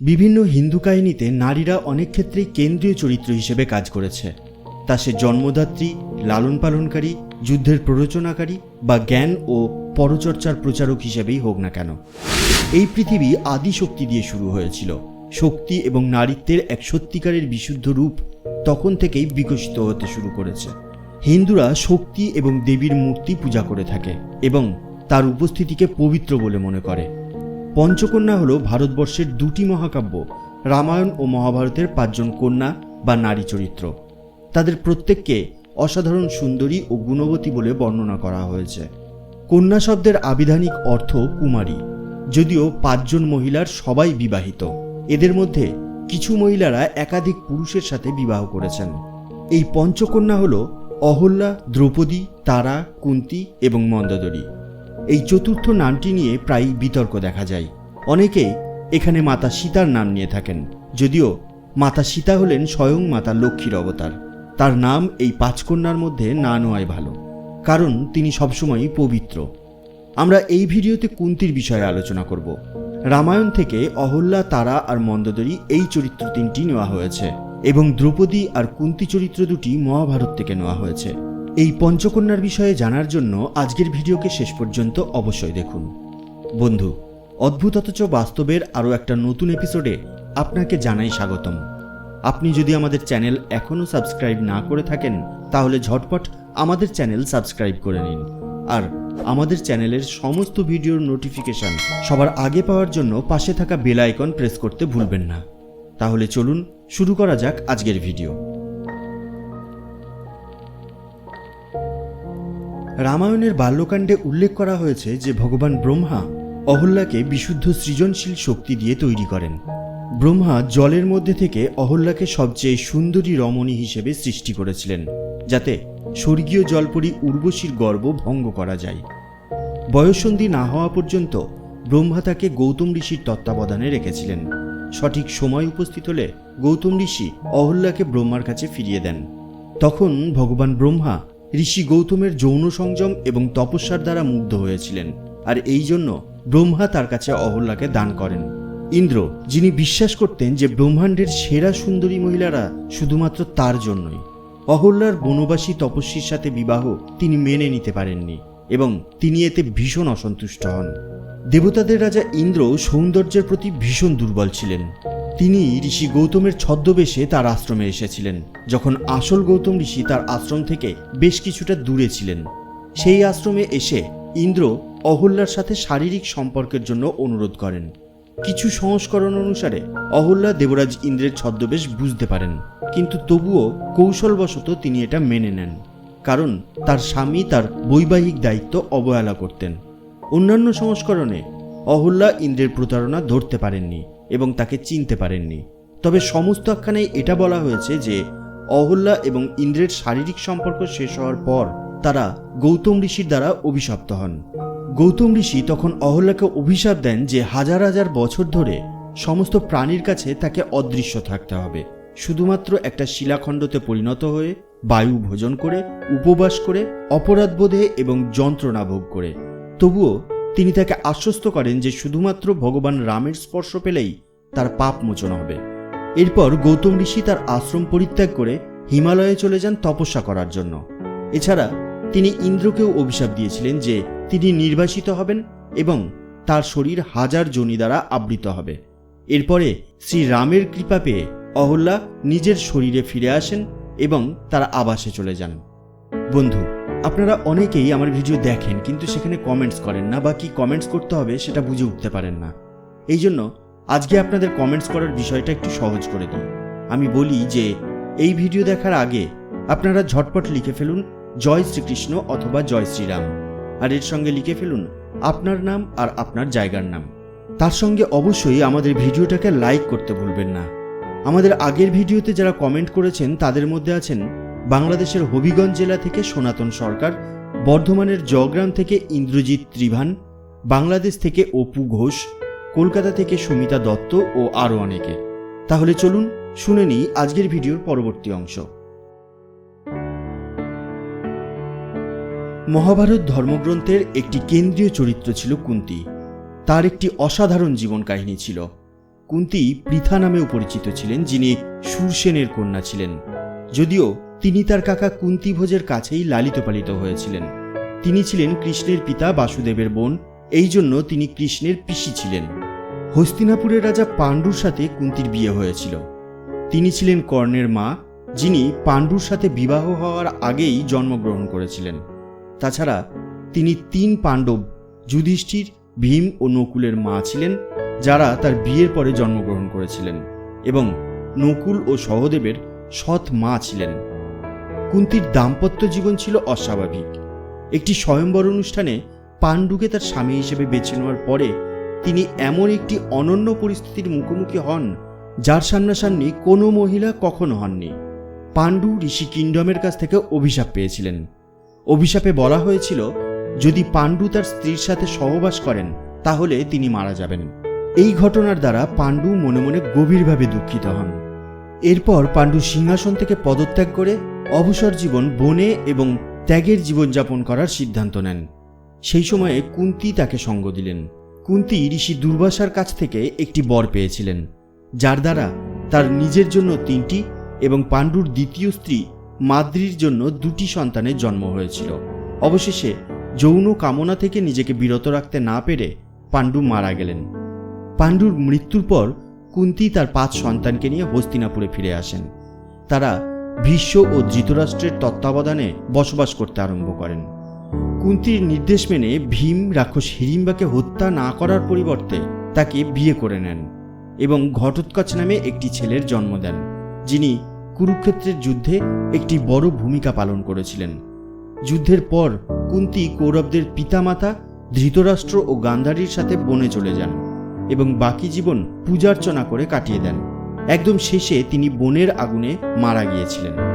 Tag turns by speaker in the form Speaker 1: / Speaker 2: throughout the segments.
Speaker 1: বিভিন্ন হিন্দু কাহিনীতে নারীরা অনেক ক্ষেত্রেই কেন্দ্রীয় চরিত্র হিসেবে কাজ করেছে। তা সে জন্মদাত্রী লালন পালনকারী যুদ্ধের প্ররোচনাকারী বা জ্ঞান ও পরচর্চার প্রচারক হিসেবেই হোক না কেন। এই পৃথিবী আদি শক্তি দিয়ে শুরু হয়েছিল। শক্তি এবং নারীত্বের এক সত্যিকারের বিশুদ্ধ রূপ তখন থেকেই বিকশিত হতে শুরু করেছে। হিন্দুরা শক্তি এবং দেবীর মূর্তি পূজা করে থাকে এবং তার উপস্থিতিকে পবিত্র বলে মনে করে। পঞ্চকন্যা হল ভারতবর্ষের দুটি মহাকাব্য, রামায়ণ ও মহাভারতের পাঁচজন কন্যা বা নারী চরিত্র। তাদের প্রত্যেককে অসাধারণ সুন্দরী ও গুণবতী বলে বর্ণনা করা হয়েছে। কন্যা শব্দের আবিধানিক অর্থ কুমারী, যদিও পাঁচজন মহিলার সবাই বিবাহিত। এদের মধ্যে কিছু মহিলারা একাধিক পুরুষের সাথে বিবাহ করেছেন। এই পঞ্চকন্যা হল অহল্যা, দ্রৌপদী, তারা, কুন্তি এবং মন্দোদরী। এই চতুর্থ নামটি নিয়ে প্রায়ই বিতর্ক দেখা যায়। অনেকে এখানে মাতা সীতার নাম নিয়ে থাকেন, যদিও মাতা সীতা হলেন স্বয়ং মাতা লক্ষ্মীর অবতার। তার নাম এই পাঁচ কন্যার মধ্যে না নেওয়াই ভালো, কারণ তিনি সবসময়ই পবিত্র। আমরা এই ভিডিওতে কুন্তির বিষয়ে আলোচনা করব। রামায়ণ থেকে অহল্যা, তারা আর মন্দোদরী এই চরিত্র তিনটি নেওয়া হয়েছে এবং দ্রৌপদী আর কুন্তি চরিত্র দুটি মহাভারত থেকে নেওয়া হয়েছে। এই পঞ্চকন্যার বিষয়ে জানার জন্য আজকের ভিডিওকে শেষ পর্যন্ত অবশ্যই দেখুন। বন্ধু অদ্ভুত অথচ বাস্তবের আরও একটা নতুন এপিসোডে আপনাকে জানাই স্বাগতম। আপনি যদি আমাদের চ্যানেল এখনও সাবস্ক্রাইব না করে থাকেন, তাহলে ঝটপট আমাদের চ্যানেল সাবস্ক্রাইব করে নিন। আর আমাদের চ্যানেলের সমস্ত ভিডিওর নোটিফিকেশন সবার আগে পাওয়ার জন্য পাশে থাকা বেল আইকন প্রেস করতে ভুলবেন না। তাহলে চলুন, শুরু করা যাক আজকের ভিডিও। রামায়ণের বাল্যকাণ্ডে উল্লেখ করা হয়েছে যে ভগবান ব্রহ্মা অহল্যাকে বিশুদ্ধ সৃজনশীল শক্তি দিয়ে তৈরি করেন। ব্রহ্মা জলের মধ্যে থেকে অহল্যাকে সবচেয়ে সুন্দরী রমণী হিসেবে সৃষ্টি করেছিলেন, যাতে স্বর্গীয় জলপরী উর্বশীর গর্ব ভঙ্গ করা যায়। বয়ঃসন্ধি না হওয়া পর্যন্ত ব্রহ্মা তাকে গৌতম ঋষির তত্ত্বাবধানে রেখেছিলেন। সঠিক সময় উপস্থিত হলে গৌতম ঋষি অহল্যাকে ব্রহ্মার কাছে ফিরিয়ে দেন। তখন ভগবান ব্রহ্মা ঋষি গৌতমের যৌন সংযম এবং তপস্যার দ্বারা মুগ্ধ হয়েছিলেন, আর এই জন্য ব্রহ্মা তার কাছে অহল্যাকে দান করেন। ইন্দ্র, যিনি বিশ্বাস করতেন যে ব্রহ্মাণ্ডের সেরা সুন্দরী মহিলারা শুধুমাত্র তার জন্যই, অহল্যার বনবাসী তপস্বীর সাথে বিবাহ তিনি মেনে নিতে পারেননি এবং তিনি এতে ভীষণ অসন্তুষ্ট হন। দেবতাদের রাজা ইন্দ্র সৌন্দর্যের প্রতি ভীষণ দুর্বল ছিলেন। তিনি ঋষি গৌতমের ছদ্মবেশে তার আশ্রমে এসেছিলেন, যখন আসল গৌতম ঋষি তার আশ্রম থেকে বেশ কিছুটা দূরে ছিলেন। সেই আশ্রমে এসে ইন্দ্র অহল্যার সাথে শারীরিক সম্পর্কের জন্য অনুরোধ করেন। কিছু সংস্করণ অনুসারে অহল্যা দেবরাজ ইন্দ্রের ছদ্মবেশ বুঝতে পারেন, কিন্তু তবুও কৌশলবশত তিনি এটা মেনে নেন, কারণ তার স্বামী তার বৈবাহিক দায়িত্ব অবহেলা করতেন। অন্যান্য সংস্করণে অহল্যা ইন্দ্রের প্রতারণা ধরতে পারেননি। এবং তাকে চিনতে পারেননি। তবে সমস্ত আখ্যানায় এটা বলা হয়েছে যে, অহল্যা এবং ইন্দ্রের শারীরিক সম্পর্ক শেষ হওয়ার পর তারা গৌতম ঋষির দ্বারা অভিশপ্ত হন। গৌতম ঋষি তখন অহল্যাকে অভিশাপ দেন যে হাজার হাজার বছর ধরে সমস্ত প্রাণীর কাছে তাকে অদৃশ্য থাকতে হবে। শুধুমাত্র একটা শিলাখণ্ডতে পরিণত হয়ে বায়ু ভোজন করে, উপবাস করে অপরাধবোধে এবং যন্ত্রণা ভোগ করে। তবুও তিনি তাকে আশ্বস্ত করেন যে শুধুমাত্র ভগবান রামের স্পর্শ পেলেই তার পাপ মোচন হবে। এরপর গৌতম ঋষি তার আশ্রম পরিত্যাগ করে হিমালয়ে চলে যান তপস্যা করার জন্য। এছাড়া তিনি ইন্দ্রকেও অভিশাপ দিয়েছিলেন যে তিনি নির্বাসিত হবেন এবং তার শরীর হাজার জনি দ্বারা আবৃত হবে। এরপরে শ্রী রামের কৃপা পেয়ে অহল্যা নিজের শরীরে ফিরে আসেন এবং তারা আবাসে চলে যান। বন্ধু, আপনারা অনেকেই আমার ভিডিও দেখেন, কিন্তু সেখানে কমেন্টস করেন না বা কি কমেন্টস করতে হবে সেটা বুঝে উঠতে পারেন না। এই জন্য আজকে আপনাদের কমেন্টস করার বিষয়টা একটু সহজ করে দিই। আমি বলি যে, এই ভিডিও দেখার আগে আপনারা ঝটপট লিখে ফেলুন, জয় শ্রীকৃষ্ণ অথবা জয় শ্রীরাম। আর এর সঙ্গে লিখে ফেলুন, আপনার নাম আর আপনার জায়গার নাম। তার সঙ্গে অবশ্যই আমাদের ভিডিওটাকে লাইক করতে ভুলবেন না। আমাদের আগের ভিডিওতে যারা কমেন্ট করেছেন, তাদের মধ্যে আছেন বাংলাদেশের হবিগঞ্জ জেলা থেকে সনাতন সরকার, বর্ধমানের জগ্রাম থেকে ইন্দ্রজিৎ ত্রিভান, বাংলাদেশ থেকে অপু ঘোষ কলকাতা থেকে সুমিতা দত্ত ও আরও অনেকে। তাহলে চলুন, শুনে নিই আজকের ভিডিওর পরবর্তী অংশ। মহাভারত ধর্মগ্রন্থের একটি কেন্দ্রীয় চরিত্র ছিল কুন্তি। তার একটি অসাধারণ জীবন কাহিনী ছিল। কুন্তি পৃথা নামেও পরিচিত ছিলেন, যিনি সুরসেনের কন্যা ছিলেন। যদিও তিনি তার কাকা কুন্তিভোজের কাছেই লালিত পালিত হয়েছিলেন। তিনি ছিলেন কৃষ্ণের পিতা বাসুদেবের বোন, এই জন্য তিনি কৃষ্ণের পিসি ছিলেন। হস্তিনাপুরের রাজা পাণ্ডুর সাথে কুন্তির বিয়ে হয়েছিল। তিনি ছিলেন কর্ণের মা, যিনি পাণ্ডুর সাথে বিবাহ হওয়ার আগেই জন্মগ্রহণ করেছিলেন। তাছাড়া তিনি তিন পাণ্ডব, যুধিষ্ঠির, ভীম ও নকুলের মা ছিলেন, যারা তার বিয়ের পরে জন্মগ্রহণ করেছিলেন এবং নকুল ও সহদেবের সৎ মা ছিলেন। কুন্তির দাম্পত্য জীবন ছিল অস্বাভাবিক। একটি স্বয়ংবর অনুষ্ঠানে পাণ্ডুকে তার স্বামী হিসেবে বেছে নেওয়ার পরে তিনি এমন একটি অনন্য পরিস্থিতির মুখোমুখি হন, যার সামনাসামনি কোনো মহিলা কখনো হননি। পাণ্ডু ঋষি কিংডমের কাছ থেকে অভিশাপ পেয়েছিলেন। অভিশাপে বলা হয়েছিল, যদি পাণ্ডু তার স্ত্রীর সাথে সহবাস করেন, তাহলে তিনি মারা যাবেন। এই ঘটনার দ্বারা পাণ্ডু মনে মনে গভীরভাবে দুঃখিত হন। এরপর পাণ্ডু সিংহাসন থেকে পদত্যাগ করে অবসর জীবন বনে এবং ত্যাগের জীবনযাপন করার সিদ্ধান্ত নেন। সেই সময়ে কুন্তি তাকে সঙ্গ দিলেন। কুন্তি ঋষি দুর্বাসার কাছ থেকে একটি বর পেয়েছিলেন, যার দ্বারা তার নিজের জন্য তিনটি এবং পাণ্ডুর দ্বিতীয় স্ত্রী মাদ্রির জন্য দুটি সন্তানের জন্ম হয়েছিল। অবশেষে যৌন কামনা থেকে নিজেকে বিরত রাখতে না পেরে পাণ্ডু মারা গেলেন। পাণ্ডুর মৃত্যুর পর কুন্তি তার পাঁচ সন্তানকে নিয়ে হস্তিনাপুরে ফিরে আসেন। তারা ভীষ্ম ও ধৃতরাষ্ট্রের তত্ত্বাবধানে বসবাস করতে আরম্ভ করেন। কুন্তির নির্দেশ মেনে ভীম রাক্ষস হিড়িম্বাকে হত্যা না করার পরিবর্তে তাকে বিয়ে করে নেন এবং ঘটোৎকচ নামে একটি ছেলের জন্ম দেন, যিনি কুরুক্ষেত্রের যুদ্ধে একটি বড় ভূমিকা পালন করেছিলেন। যুদ্ধের পর কুন্তি কৌরবদের পিতামাতা, ধৃতরাষ্ট্র ও গান্ধারীর সাথে বনে চলে যান এবং বাকি জীবন পূজার্চনা করে কাটিয়ে দেন। একদম শেষে তিনি বনের আগুনে মারা গিয়েছিলেন।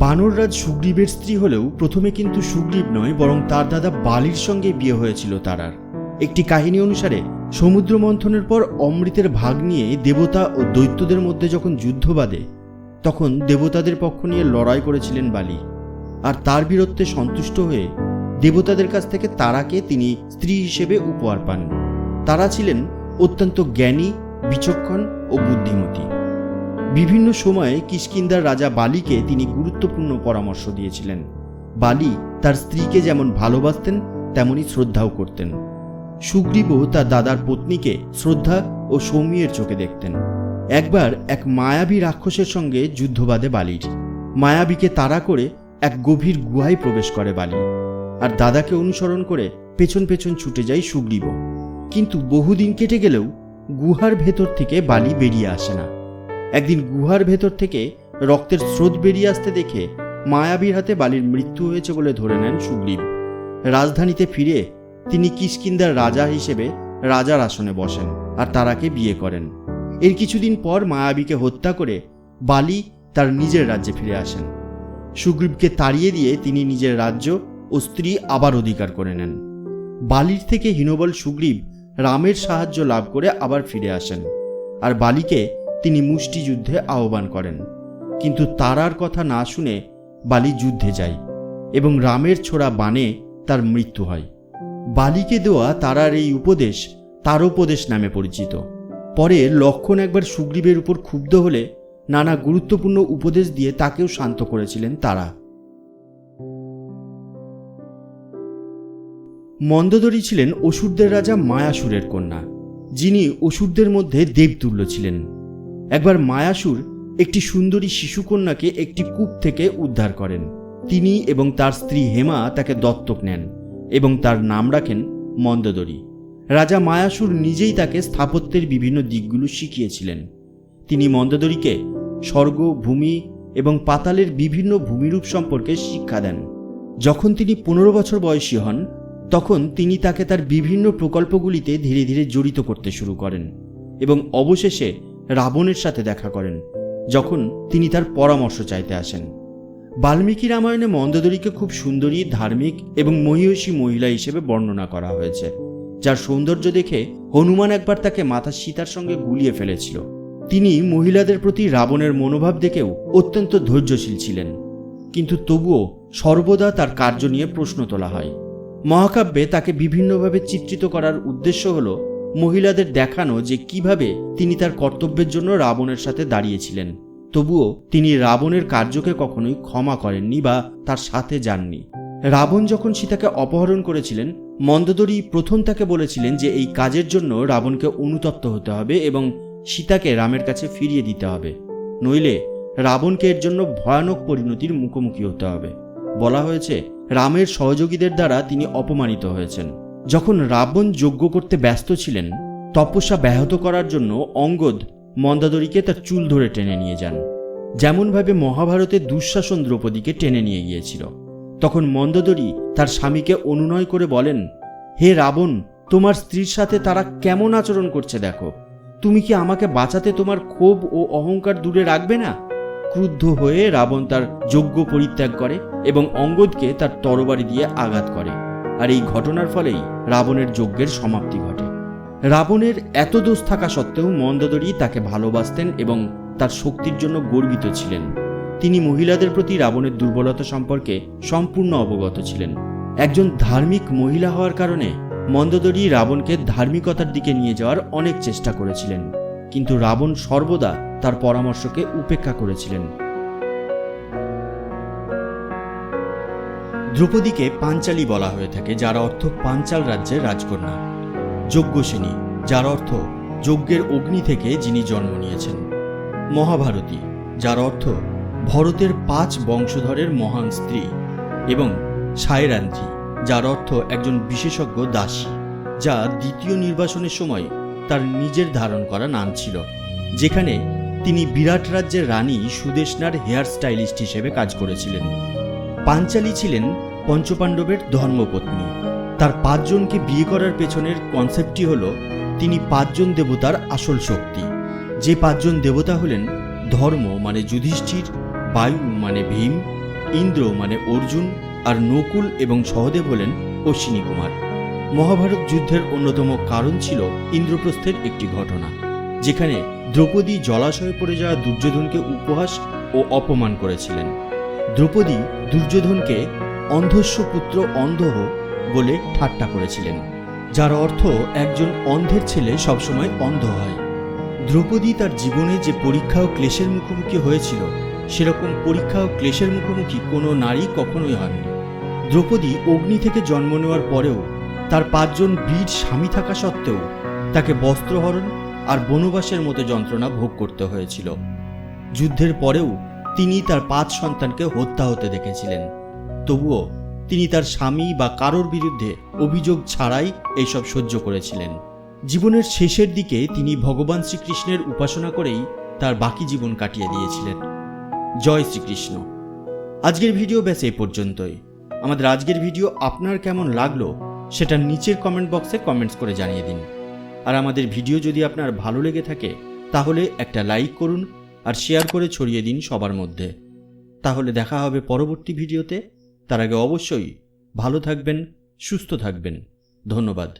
Speaker 1: বানররাজ সুগ্রীবের স্ত্রী হলেও প্রথমে কিন্তু সুগ্রীব নয়, বরং তার দাদা বালির সঙ্গে বিয়ে হয়েছিল তারার। একটি কাহিনী অনুসারে সমুদ্র মন্থনের পর অমৃতের ভাগ নিয়ে দেবতা ও দৈত্যদের মধ্যে যখন যুদ্ধ বাঁধে, তখন দেবতাদের পক্ষ নিয়ে লড়াই করেছিলেন বালি। আর তার বীরত্বে সন্তুষ্ট হয়ে দেবতাদের কাছ থেকে তারাকে তিনি স্ত্রী হিসেবে উপহার পান। তারা ছিলেন অত্যন্ত জ্ঞানী, বিচক্ষণ ও বুদ্ধিমতী। বিভিন্ন সময়ে কিষ্কিন্দার রাজা বালিকে তিনি গুরুত্বপূর্ণ পরামর্শ দিয়েছিলেন। বালি তার স্ত্রীকে যেমন ভালোবাসতেন তেমনি শ্রদ্ধাও করতেন। সুগ্রীবও তার দাদার পত্নীকে শ্রদ্ধা ও সৌমিয়ের চোখে দেখতেন। একবার এক মায়াবী রাক্ষসের সঙ্গে যুদ্ধবাদে বালির। মায়াবীকে তাড়া করে এক গভীর গুহায় প্রবেশ করে বালি। আর দাদাকে অনুসরণ করে পেছন পেছন ছুটে যায় সুগ্রীব কিন্তু বহুদিন কেটে গেলেও গুহার ভেতর থেকে বালি বেরিয়ে আসে না। একদিন গুহার ভেতর থেকে রক্তের স্রোত বেরিয়ে আসতে দেখে মায়াবীর হাতে বালির মৃত্যু হয়েছে বলে ধরে নেন সুগ্রীব। রাজধানীতে ফিরে তিনি কিষ্কিন্দার রাজা হিসেবে রাজার আসনে বসেন আর তারাকে বিয়ে করেন। এর কিছুদিন পর মায়াবীকে হত্যা করে বালি তার নিজের রাজ্যে ফিরে আসেন। সুগ্রীবকে তাড়িয়ে দিয়ে তিনি নিজের রাজ্য ও স্ত্রী আবার অধিকার করে নেন। বালির থেকে হীনবল সুগ্রীব রামের সাহায্য লাভ করে আবার ফিরে আসেন। আর বালিকে তিনি মুষ্টিযুদ্ধে আহ্বান করেন। কিন্তু তারার কথা না শুনে বালি যুদ্ধে যায় এবং রামের ছোড়া বানে তার মৃত্যু হয়। বালিকে দেওয়া তারার এই উপদেশ তারোপদেশ নামে পরিচিত। পরে লক্ষণ একবার সুগ্রীবের উপর ক্ষুব্ধ হলে নানা গুরুত্বপূর্ণ উপদেশ দিয়ে তাকেও শান্ত করেছিলেন তারা। মন্দোদরী ছিলেন অসুরদের রাজা মায়াসুরের কন্যা, যিনি অসুরদের মধ্যে দেবতুল্য ছিলেন। একবার মায়াসুর একটি সুন্দরী শিশুকন্যাকে একটি কূপ থেকে উদ্ধার করেন। তিনি এবং তার স্ত্রী হেমা তাকে দত্তক নেন এবং তার নাম রাখেন মন্দোদরী। রাজা মায়াসুর নিজেই তাকে স্থাপত্যের বিভিন্ন দিকগুলো শিখিয়েছিলেন। তিনি মন্দোদরীকে স্বর্গ, ভূমি এবং পাতালের বিভিন্ন ভূমিরূপ সম্পর্কে শিক্ষা দেন। যখন তিনি পনেরো বছর বয়সী হন, তখন তিনি তাকে তার বিভিন্ন প্রকল্পগুলিতে ধীরে ধীরে জড়িত করতে শুরু করেন এবং অবশেষে রাবণের সাথে দেখা করেন, যখন তিনি তার পরামর্শ চাইতে আসেন। বাল্মীকি রামায়ণে মন্দোদরীকে খুব সুন্দরী, ধার্মিক এবং মহিষী মহিলা হিসেবে বর্ণনা করা হয়েছে, যার সৌন্দর্য দেখে হনুমান একবার তাকে মাথা সীতার সঙ্গে গুলিয়ে ফেলেছিল। তিনি মহিলাদের প্রতি রাবণের মনোভাব দেখেও অত্যন্ত ধৈর্যশীল ছিলেন, কিন্তু তবুও সর্বদা তার কার্য নিয়ে প্রশ্ন তোলা হয়। মহাকাব্যে তাকে বিভিন্নভাবে চিত্রিত করার উদ্দেশ্য হল মহিলাদের দেখানো যে কীভাবে তিনি তার কর্তব্যের জন্য রাবণের সাথে দাঁড়িয়েছিলেন। তবুও তিনি রাবণের কার্যকে কখনোই ক্ষমা করেননি বা তার সাথে যাননি। রাবণ যখন সীতাকে অপহরণ করেছিলেন, মন্দোদরী প্রথম তাকে বলেছিলেন যে এই কাজের জন্য রাবণকে অনুতপ্ত হতে হবে এবং সীতাকে রামের কাছে ফিরিয়ে দিতে হবে। নইলে রাবণকে এর জন্য ভয়ানক পরিণতির মুখোমুখি হতে হবে। বলা হয়েছে, রামের সহযোগীদের দ্বারা তিনি অপমানিত হয়েছেন। যখন রাবণ যজ্ঞ করতে ব্যস্ত ছিলেন, তপস্যা ব্যাহত করার জন্য অঙ্গদ মন্দাদরীকে তার চুল ধরে টেনে নিয়ে যান। যেমনভাবে মহাভারতে দুঃশাসন দ্রৌপদীকে টেনে নিয়ে গিয়েছিল, তখন মন্দোদরী তার স্বামীকে অনুনয় করে বলেন, হে রাবণ, তোমার স্ত্রীর সাথে তারা কেমন আচরণ করছে দেখো? তুমি কি আমাকে বাঁচাতে তোমার ক্ষোভ ও অহংকার দূরে রাখবে না? ক্রুদ্ধ হয়ে রাবণ তার যজ্ঞ পরিত্যাগ করে এবং অঙ্গদকে তার তরবারি দিয়ে আঘাত করে। আর এই ঘটনার ফলেই রাবণের যজ্ঞের সমাপ্তি ঘটে। রাবণের এত দোষ থাকা সত্ত্বেও মন্দোদরী তাকে ভালোবাসতেন এবং তার শক্তির জন্য গর্বিত ছিলেন। তিনি মহিলাদের প্রতি রাবণের দুর্বলতা সম্পর্কে সম্পূর্ণ অবগত ছিলেন। একজন ধার্মিক মহিলা হওয়ার কারণে মন্দোদরী রাবণকে ধার্মিকতার দিকে নিয়ে যাওয়ার অনেক চেষ্টা করেছিলেন। কিন্তু রাবণ সর্বদা তার পরামর্শকে উপেক্ষা করেছিলেন। দ্রৌপদীকে পাঞ্চালী বলা হয়ে থাকে, যার অর্থ পাঞ্চাল রাজ্যের রাজকন্যা। যজ্ঞসেনী, যার অর্থ যজ্ঞের অগ্নি থেকে যিনি জন্ম নিয়েছেন। মহাভারতী, যার অর্থ ভরতের পাঁচ বংশধরের মহান স্ত্রী এবং সায়রান্ত্রী যার অর্থ একজন বিশেষজ্ঞ দাসী, যা দ্বিতীয় নির্বাসনের সময় তার নিজের ধারণ করা নাম ছিল, যেখানে তিনি বিরাট রাজ্যের রানী সুদেশনার হেয়ার স্টাইলিস্ট হিসেবে কাজ করেছিলেন। পাঞ্চালী ছিলেন পঞ্চপাণ্ডবের ধর্মপত্নী। তার পাঁচজনকে বিয়ে করার পেছনের কনসেপ্টটি হল, তিনি পাঁচজন দেবতার আসল শক্তি। যে পাঁচজন দেবতা হলেন ধর্ম মানে যুধিষ্ঠির, বায়ু মানে ভীম, ইন্দ্র মানে অর্জুন, আর নকুল এবং সহদেব হলেন অশ্বিনী কুমার। মহাভারত যুদ্ধের অন্যতম কারণ ছিল ইন্দ্রপ্রস্থের একটি ঘটনা, যেখানে দ্রৌপদী জলাশয়ে পড়ে যাওয়া দুর্যোধনকে উপহাস ও অপমান করেছিলেন। দ্রৌপদী দুর্যোধনকে অন্ধস্য পুত্র অন্ধহ বলে ঠাট্টা করেছিলেন, যার অর্থ একজন অন্ধের ছেলে সবসময় অন্ধ হয়। দ্রৌপদী তার জীবনে যে পরীক্ষা ও ক্লেশের মুখোমুখি হয়েছিল, সেরকম পরীক্ষা ও ক্লেশের মুখোমুখি কোনো নারী কখনোই হননি। দ্রৌপদী অগ্নি থেকে জন্ম নেওয়ার পরেও তার পাঁচজন বীর স্বামী থাকা সত্ত্বেও তাকে বস্ত্রহরণ আর বনবাসের মতো যন্ত্রণা ভোগ করতে হয়েছিল। যুদ্ধের পরেও তিনি তার পাঁচ সন্তানকে হত্যা হতে দেখেছিলেন। তবুও তিনি তার স্বামী বা কারোর বিরুদ্ধে অভিযোগ ছাড়াই এইসব সহ্য করেছিলেন। জীবনের শেষের দিকে তিনি ভগবান শ্রীকৃষ্ণের উপাসনা করেই তার বাকি জীবন কাটিয়ে দিয়েছিলেন। জয় শ্রীকৃষ্ণ। আজকের ভিডিও ব্যাস এই পর্যন্তই। আমাদের আজকের ভিডিও আপনার কেমন লাগল সেটা নিচের কমেন্ট বক্সে কমেন্টস করে জানিয়ে দিন। আর আমাদের ভিডিও যদি আপনার ভালো লেগে থাকে, তাহলে একটা লাইক করুন আর শেয়ার করে ছড়িয়ে দিন সবার মধ্যে। তাহলে দেখা হবে পরবর্তী ভিডিওতে। তার আগে অবশ্যই ভালো থাকবেন, সুস্থ থাকবেন। ধন্যবাদ।